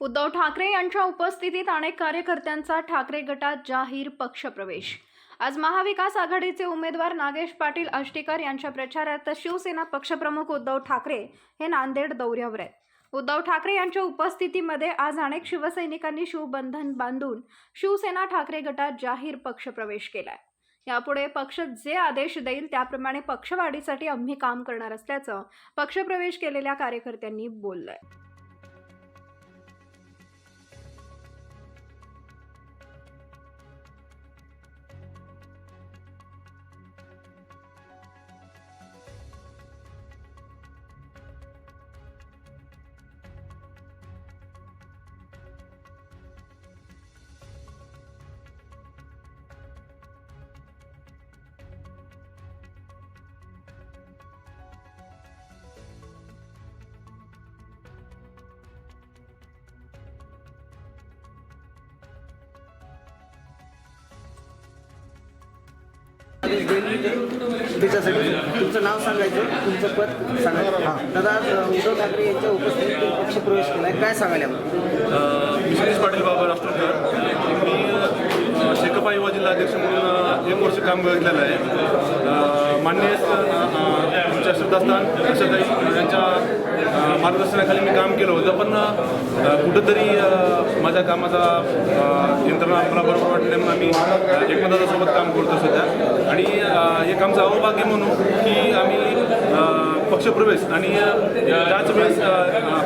उद्धव ठाकरे यांच्या उपस्थितीत अनेक कार्यकर्त्यांचा ठाकरे गटात जाहीर पक्षप्रवेश. आज महाविकास आघाडीचे उमेदवार नागेश पाटील आष्टीकर यांच्या प्रचारात शिवसेना पक्षप्रमुख उद्धव ठाकरे हे नांदेड दौऱ्यावर आहेत. उद्धव ठाकरे यांच्या उपस्थितीमध्ये आज अनेक शिवसैनिकांनी शिवबंधन बांधून शिवसेना ठाकरे गटात जाहीर पक्षप्रवेश केलाय. यापुढे पक्ष जे आदेश देईल त्याप्रमाणे पक्षवाढीसाठी आम्ही काम करणार असल्याचं पक्षप्रवेश केलेल्या कार्यकर्त्यांनी बोललंय. त्याच्यासाठी तुमचं नाव सांगायचं तुमचं पद सांगायचं दादा आज उद्धव ठाकरे यांच्या उपस्थितीत पक्षप्रवेश केलाय. काय सांगायला मी सुरेश पाटील बाबा राष्ट्रकर मी शेकपा युवा जिल्हा अध्यक्ष म्हणून एक वर्ष काम बघितलेलं आहे. अ, आमच्या श्रद्धास्थान आशाताई यांच्या मार्गदर्शनाखाली मी काम केलं होतं पण कुठंतरी माझ्या कामाचा यंत्रणा मला बरोबर वाटले म्हणून आम्ही एकमतासोबत काम करतो सध्या. एक आमचं अवभाग्य म्हणून की आम्ही पक्षप्रवेश आणि त्याच वेळेस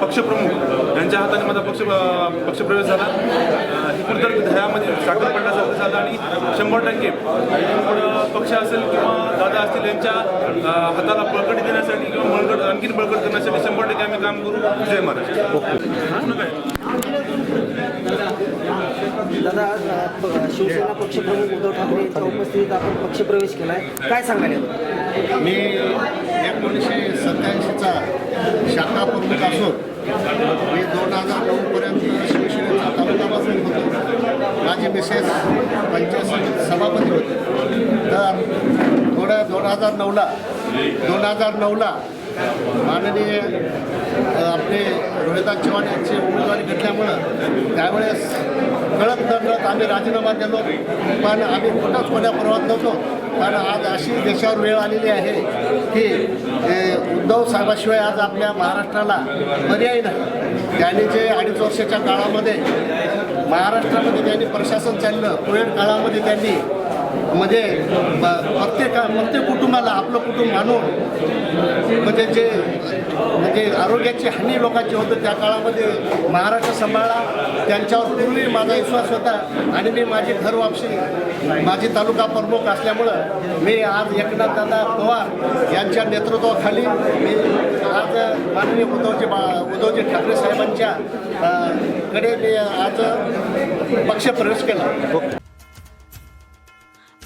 पक्षप्रमुख यांच्या हाताने माझा पक्ष पक्षप्रवेश झाला. अ, ही कुठंतरी दह्यामध्ये साखर पडण्यासारखं झालं आणि शंभर टक्के पुढं पक्ष असेल किंवा दादा असतील यांच्या हाताला बळकटी देण्यासाठी किंवा बळकट आणखीन बळकट करण्यासाठी शंभर टक्के आम्ही काम करू. जय महाराज. दादा आज शिवसेना पक्षप्रमुख उद्धव ठाकरे यांच्या उपस्थितीत आपण पक्षप्रवेश केलाय. काय सांगायला मी एकोणीसशे सत्याऐंशीचा शाखा प्रमुख असून मी दोन हजार नऊपर्यंत शिवसेनेचा तालुकापासून होतो. माझी मिसेस पंचायत समिती सभापती होते. तर थोड्या दोन हजार नऊला दोन हजार नऊला माननीय आपले रोहिता चव्हाण यांची उमेदवारी घेतल्यामुळं त्यावेळेस कळत नकळत आम्ही राजीनामा दिलो पण आम्ही कुठंच कोण्या परवात नव्हतो. कारण आज अशी देशावर वेळ आलेली आहे की उद्धव साहेबाशिवाय आज आपल्या महाराष्ट्राला पर्याय नाही. त्यांनी जे अडीच वर्षाच्या काळामध्ये महाराष्ट्रामध्ये त्यांनी प्रशासन चाललं कोविड काळामध्ये त्यांनी म्हणजे प्रत्येक प्रत्येक कुटुंबाला आपलं कुटुंब मानून म्हणजे जे म्हणजे आरोग्याची हानी लोकांची होतं त्या काळामध्ये महाराष्ट्र सांभाळला. त्यांच्यावर पूर्वी माझा विश्वास होता आणि मी माझी घर वापसी. माझी तालुका प्रमुख असल्यामुळं मी आज एकनाथ दादा पवार यांच्या नेतृत्वाखाली मी आज माननीय उद्धवजी बा उद्धवजी ठाकरे साहेबांच्या कडे मी आज पक्ष प्रवेश केला.